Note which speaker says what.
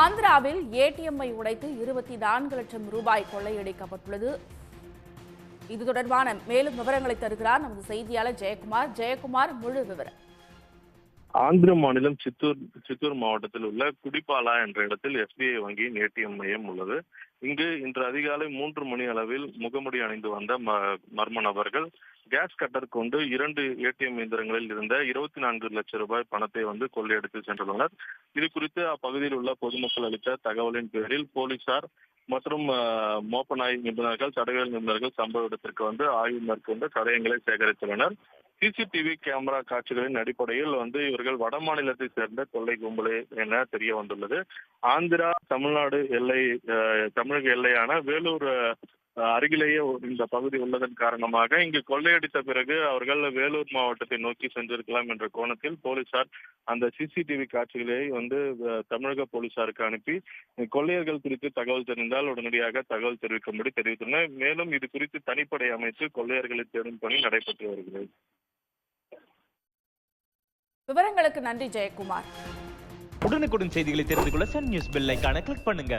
Speaker 1: ஆந்திராவில் ஏடிஎம்மை உடைத்து இருபத்தி நான்கு லட்சம் ரூபாய் கொள்ளையடிக்கப்பட்டுள்ளது. இது தொடர்பான மேலும் விவரங்களை தருகிறார் நமது செய்தியாளர் ஜெயக்குமார். ஜெயக்குமார் முழு விவரம்.
Speaker 2: ஆந்திர மாநிலம் சித்தூர் சித்தூர் மாவட்டத்தில் உள்ள குடிபாலா என்ற இடத்தில் எஸ்பிஐ வங்கியின் ஏடிஎம் மையம் உள்ளது. இங்கு இன்று அதிகாலை மூன்று மணி அளவில் முகமுடி அணிந்து வந்த மர்ம நபர்கள் கேஸ் கட்டர் கொண்டு இரண்டு ஏடிஎம் இயந்திரங்களில் இருந்த இருபத்தி நான்கு லட்சம் ரூபாய் பணத்தை வந்து கொள்ளையடித்து சென்றுள்ளனர் இது குறித்து அப்பகுதியில் உள்ள பொதுமக்கள் அளித்த தகவலின் பேரில் போலீசார் மற்றும் மோப்பநாய் நிபுணர்கள் தடவியல் நிபுணர்கள் சம்பவ இடத்திற்கு வந்து ஆய்வு மேற்கொண்டு தடயங்களை சேகரித்துள்ளனர். சிசிடிவி கேமரா காட்சிகளின் அடிப்படையில் வந்து இவர்கள் வட மாநிலத்தை சேர்ந்த கொள்ளை கும்பலே என தெரிய வந்துள்ளது. ஆந்திரா தமிழ்நாடு எல்லை தமிழக எல்லையான வேலூர் அருகிலேயே இந்த பகுதி உள்ளதன் காரணமாக இங்கு கொள்ளையடித்த பிறகு அவர்கள் வேலூர் மாவட்டத்தை நோக்கி சென்றிருக்கலாம் என்ற கோணத்தில் போலீசார் அந்த சிசிடிவி காட்சிகளை வந்து தமிழக போலீசாருக்கு அனுப்பி கொள்ளையர்கள் குறித்து தகவல் தெரிந்தால் உடனடியாக தகவல் தெரிவிக்கும்படி தெரிவித்துள்ளனர். மேலும் இது குறித்து தனிப்படை அமைத்து கொள்ளையர்களை தேடும் பணி நடைபெற்று வருகிறது.
Speaker 1: விவரங்களுக்கு நன்றி ஜெயக்குமார்.
Speaker 3: உடனுக்குடன் செய்திகளை தெரிந்து கொள்ள Sun News bell icon click பண்ணுங்க.